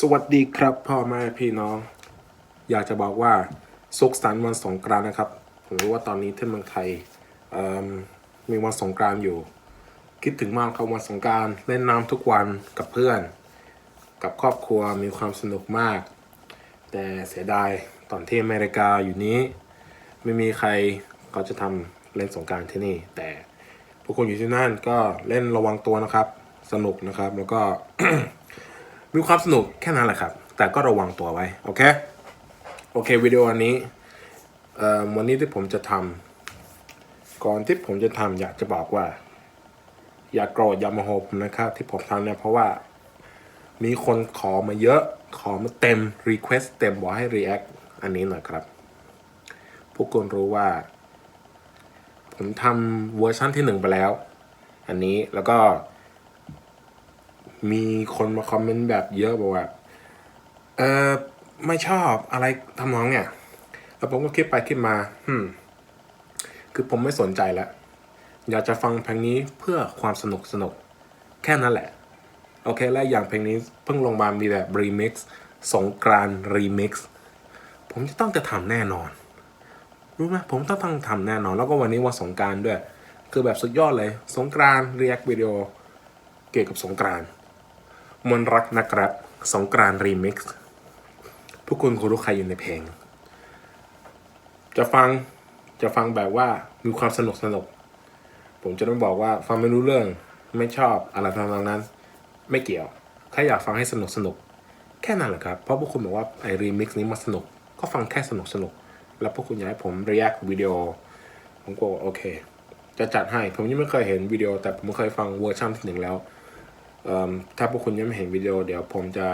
สวัสดีครับพ่อแม่พี่น้อง อยากจะบอกว่าสุขสันต์วันสงกรานต์นะครับ ผมรู้ว่าตอนนี้ที่เมืองไทยมีวันสงกรานต์อยู่ คิดถึงมากครับวันสงกรารเล่นน้ำทุกวันกับเพื่อน กับครอบครัวมีความสนุกมาก แต่เสียดายตอนที่อเมริกาอยู่นี้ ไม่มีใครเขาจะทำเล่นสงกรารที่นี่ แต่ผู้คนอยู่ที่นั่นก็เล่นระวังตัวนะครับ สนุกนะครับแล้วก็ มีความสนุกแค่นั้นแหละครับ แต่ก็ระวังตัวไว้ โอเค โอเควิดีโออันนี้วันนี้ที่ผมจะทำก่อนที่ผมจะทำอยากจะบอกว่า อย่ากโกรธอย่าโมโหผมนะครับ ที่ผมทำเนี่ยเพราะว่า มีคนขอมาเยอะขอมาเต็ม request เต็มบอกให้ react อันนี้หน่อยครับ พวกคุณรู้ว่า ผมทำเวอร์ชันที่หนึ่งไปแล้ว อันนี้แล้วก็ มีคนมาคอมเมนต์แบบเยอะบอกว่า เออไม่ชอบอะไรทำนองเนี่ยแล้วผมก็คิดไปคิดมาฮึมคือผมไม่สนใจแล้ว อยากจะฟังเพลงนี้เพื่อความสนุกสนุก แค่นั้นแหละ โอเค และอย่างเพลงนี้เพิ่งลงมามีแบบรีมิกซ์สงกรานรีมิกซ์ผมจะต้องจะทำแน่นอน รู้ไหมผมต้องต้องทำแน่นอน แล้วก็วันนี้วันสงกรารด้วย คือแบบสุดยอดเลย สงกรานเรียกวิดีโอเกี่ยวกับสงกราน มนรักนักรักสงกรานรีมิกซ์พวกคุณคุณรู้ใครอยู่ในเพลง จะฟังจะฟังแบบว่ามีความสนุกสนุก ผมจะต้องบอกว่าฟังไม่รู้เรื่องไม่ชอบอะไรทำนองนั้น ไม่เกี่ยวแค่อยากฟังให้สนุกสนุก แค่นั้นแหละครับ เพราะพวกคุณบอกว่าไอรีมิกซ์นี้มาสนุก ก็ฟังแค่สนุกสนุก แล้วพวกคุณอยากให้ผม react วิดีโอ ผมก็โอเค จะจัดให้ ผมยังไม่เคยเห็นวิดีโอ แต่ผมเคยฟังเวอร์ชันที่หนึ่งแล้ว ถ้าพวกคุณยังไม่เห็นวิดีโอเดี๋ยวผมจะ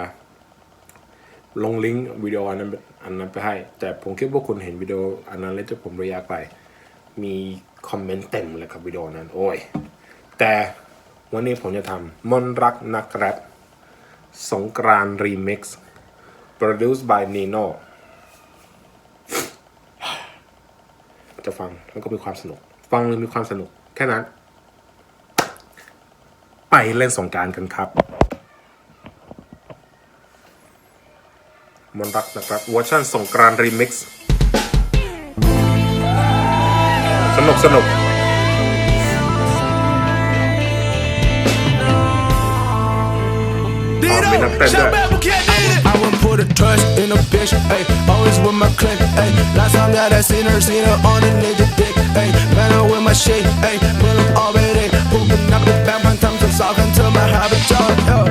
ลงลิงก์วิดีโออันนั้นอันนั้นไปให้ แต่ผมคิดว่าคุณเห็นวิดีโออันนั้นแล้วจะผมระยะไป มีคอมเมนต์เต็มเลยครับวิดีโอนั้น โอ้ย แต่วันนี้ผมจะทำมนรักนักแรปสงกรานรีมิกซ์ produced by Nino จะฟังแล้วก็มีความสนุก ฟังแล้วมีความสนุก แค่นั้น ไปเล่นสงกรารกันครับมนรักนะครับเวอร์ชันสงกรานรีมิกซ์สนุกสนุก Dito, Oh, man, I'm fed shout up. out, but can't need it. I wouldn't put a trust in a bitch, ayy. Always with my click, ayy. Last time that I seen her, seen her on a nigga dick, ayy. Man, I with my shit, ayy. Pull up all day, pooping up the back talking to my habitat.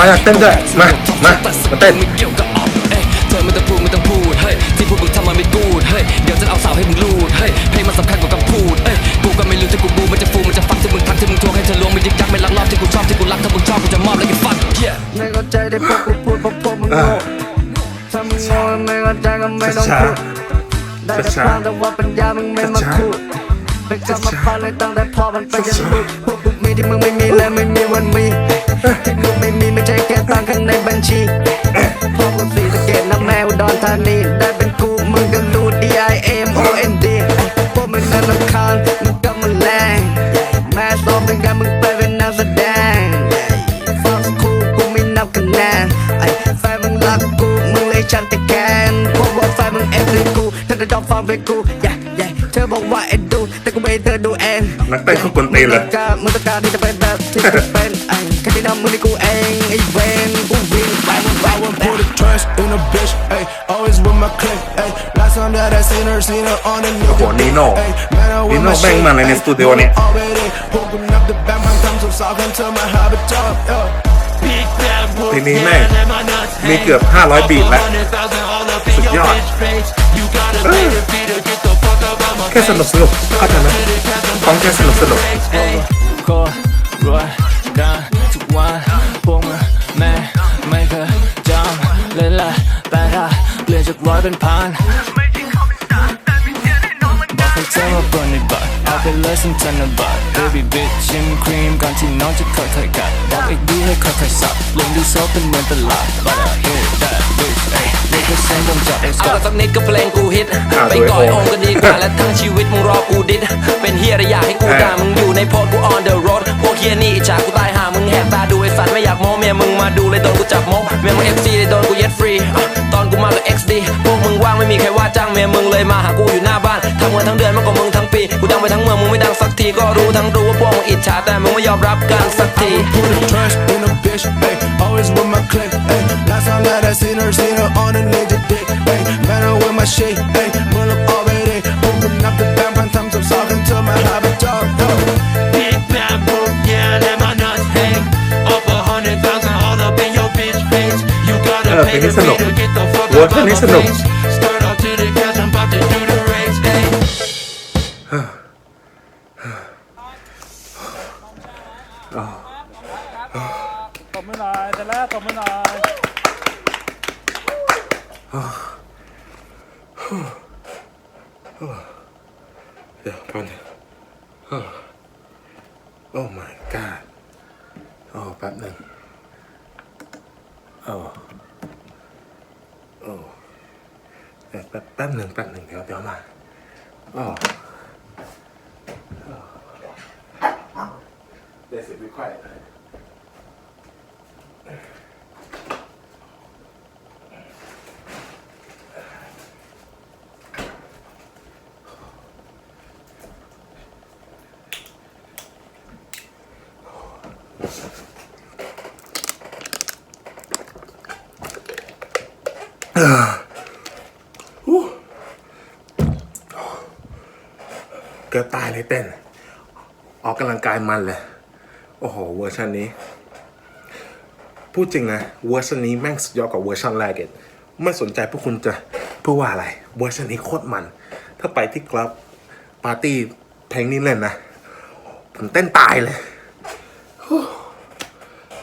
อบมาอยากเต้นด้วยมามามาเต้นไม่เกี่ยวกับออฟเอ้ยเธอไม่ต้องพูดไม่ต้องพูดเฮ้ยที่พูดมึงทำมันไม่กูดเฮ้ยเดี๋ยวจะเอาสาวให้มึงรูดเฮ้ยเพลงมันสำคัญกว่าคำพูดเอ้ยกูก็ไม่รู้ที่กูบูมันจะฟูมันจะฟังที่มึงทักที่มึงทวงให้เธอลวงไม่ยึกยักไม่ลักลอบที่กูชอบที่กูรักถ้ามึงชอบกูจะมอบแล้วก็ฟัง yeah ไม่เข้าใจได้พวกกูพูดเพราะพวกมึงโง่ถ้ามึงโง่ไม่เข้าใจก็ไม่ต้องพูดได้แต่ฟังแต่ว่าปัญญามึงไม่มาพูดเป็นกรรมพันธุ์เลยตั้งแต่พอมันเป็นกันบุกพวกกูมีที่มึงไม่มีและไม่มีวันมี ที่กูไม่มีไม่ใช่แค่ตังค์ข้างในบัญชีพวกกูสีสะเกตน้ำแมวดอนธานี ได้เป็นกูมึงก็รู้ D I M O N D พวกมึงนั่นลำคาญมึงก็มาแรงแม่สอบเป็นการมึงไปเป็นนักแสดงฟังกูกูไม่นับคะแนนไอ้แฟนมึงรักกูมึงเลยฉันแต่แกนพวกว่าแฟนมึงเอ็นดูกูเธอจะยอมฟังเพลงกู yeah yeah เธอบอกว่าเอ็นดูแต่กูไม่เธอดูเองนักเต้นเขากวนตีนเลยมึงต้องการมึงต้องการที่จะเป็นแบบที่เป็น ไอ้แค่ที่ทำมึงนี่กูเองไอ้เวนกูวิ่งไปมึงไปมึงไป Put a trust in a bitch, ayy. Always with my clique, ayy. Last time that I seen her, seen her on a nigga. โอ้โห Nino. ayy. Man, I with Nino my แม่ง shit, มาเลยใน ayy. สตูดิโอเนี่ย Already hooking up the band, my thumbs up, talking to my habit top, yeah. Big bad wolf, เพลงนี้ yeah, แม่ง let my nuts มี hang. เกือบ 500 บีทแล้ว100,000 all up in สุด your ยอด bitch face. You gotta pay the fee to get the fuck up out my แค่สนุกสนุกเข้าใจไหมฟังแค่สนุกสนุก วันทุกวันพวกมึงแม่ไม่เคยจำเลยละแต่ถ้าเปลี่ยนจากร้อยเป็นพันบอกให้เธอว่าเปิดในบัตรเอาไปเลยสักพันบาท baby bitch ชิมครีมก่อนที่น้องจะค่อยๆกัดบอกอีกดีให้ค่อยๆสับลงดูโซเป็นเหมือนตลาด but I hit that bitch เอ้ยนี่คือเส้นผมจับเอ็กซ์เอากัละสักนิดก็เพลงกูฮิตอ่าไปก่อยโอมก็ดีกว่าและทั้งชีวิตมึงรอกูดิดเป็นเฮียอะไรอยากให้กูด่ามึงอยู่ในโพสต์กู on the road พวกเฮียนี่อิจฉากูตายหามึงแหกตาดูไอ้สัตว์ไม่อยากโม้เมียมึงมาดูเลยโดนกูจับโม้เมียมึง FC เลยโดนกูเย็ดฟรีอะตอนกูมากับ XD พวกมึงว่างไม่มีใครว่าจ้างเมียมึงเลยมาหากูอยู่หน้าบ้านทำเงินทั้งเดือนมากกว่ามึงทั้งปีกูดังไปทั้งเมืองมึงไม่ดังสักทีก็รู้ทั้งรู้ว่าพวกมึงอิจฉาแต่มึงไม่ยอมรับกันสักที Last time that I seen her, seen her on a nigga dick, ayy. Man, I with my shit, ayy. Pull up already, hooking up the band, my thumbs up, talking to my habit top, yeah. Big bad wolf, yeah, let my nuts hang. Up a hundred thousand all up in your bitch face. You gotta เออ pay เพลง the นี้สนุก fee to get the fuck เวอร์ up ชัน out นี้ my สนุก face. Skirt off to the cash, I'm about to do the race, ayy. ตบมือหน่อยแต่แล้วตบมือหน่อย เดี๋ยวแป๊บนึงโอ้ my god โอ้แป๊บหนึ่งโอ้โอ้แป๊บแป๊บหนึ่งแป๊บหนึ่งเดี๋ยวเดี๋ยวมาโอ้เดี๋ย เกือบตายเลยเต้น ออกกำลังกายมันเลย โอ้โห เวอร์ชันนี้ พูดจริงนะ เวอร์ชันนี้แม่งสุดยอดกว่าเวอร์ชันแรกเองไม่สนใจพวกคุณจะพูดว่าอะไร เวอร์ชันนี้โคตรมัน ถ้าไปที่คลับปาร์ตี้เพลงนี้เล่นนะ ผมเต้นตายเลย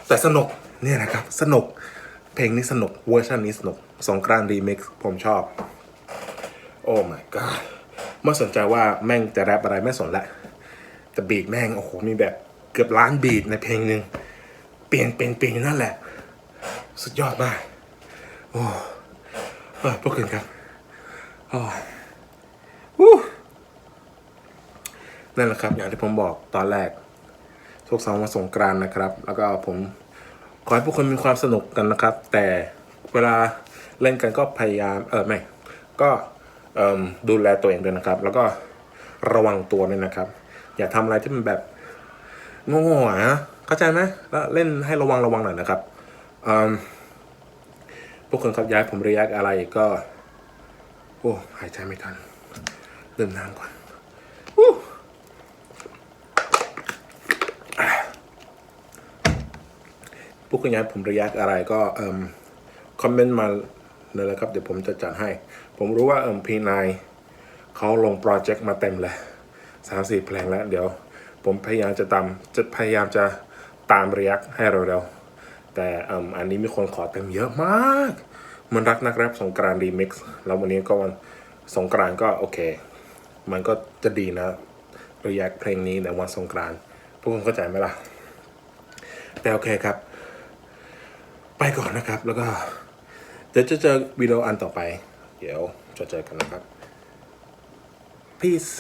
แต่สนุกเนี่ยนะครับ สนุก เพลงนี้สนุก เวอร์ชันนี้สนุก สงกรานต์รีมิกซ์ผมชอบ โอ้ my god ไม่สนใจว่าแม่งจะแรปอะไรไม่สนละแต่บีทแม่งโอ้โหมีแบบเกือบล้านบีทในเพลงหนึ่งเปลี่ยนเป็นเปลี่ยนนั่นแหละ สุดยอดมากโอ้เออพวกคุณครับโอ้วู้นั่นแหละครับ อย่างที่ผมบอกตอนแรกทุกสองวันสงกรานนะครับ แล้วก็ผมขอให้พวกคุณมีความสนุกกันนะครับ แต่เวลาเล่นกันก็พยายามเออไม่ก็ ดูแลตัวเองด้วยนะครับ แล้วก็ระวังตัวด้วยนะครับ อย่าทำอะไรที่มันแบบโง่ๆอะนะเข้าใจไหมแล้วเล่นให้ระวังระวังหน่อยนะครับพวกคุณครับย้ายผมเรียกอะไรก็โอ้หายใจไม่ทันดื่มน้ำก่อนพวกคุณย้ายผมระยะอะไรก็คอมเมนต์มา เลยนะครับเดี๋ยวผมจะจัดให้ ผมรู้ว่าเอ่มพีนายเขาลงโปรเจกต์มาเต็มเลยสามสี่เพลงแล้ว เดี๋ยวผมพยายามจะตามจะพยายามจะตามเระยะให้เร็วๆแต่เอ่มอันนี้มีคนขอเต็มเยอะมากมันรักนักแรปสงกรานรีมิกซ์แล้ววันนี้ก็วันสงกรานก็โอเค มันก็จะดีนะรีแอคเพลงนี้ในวันสงกรานพวกคุณเข้าใจไหมล่ะ แต่โอเคครับ ไปก่อนนะครับแล้วก็ ดี๋ยวจะเจอวิดีโออันต่อไป เดี๋ยวจะเจอกันนะครับ peace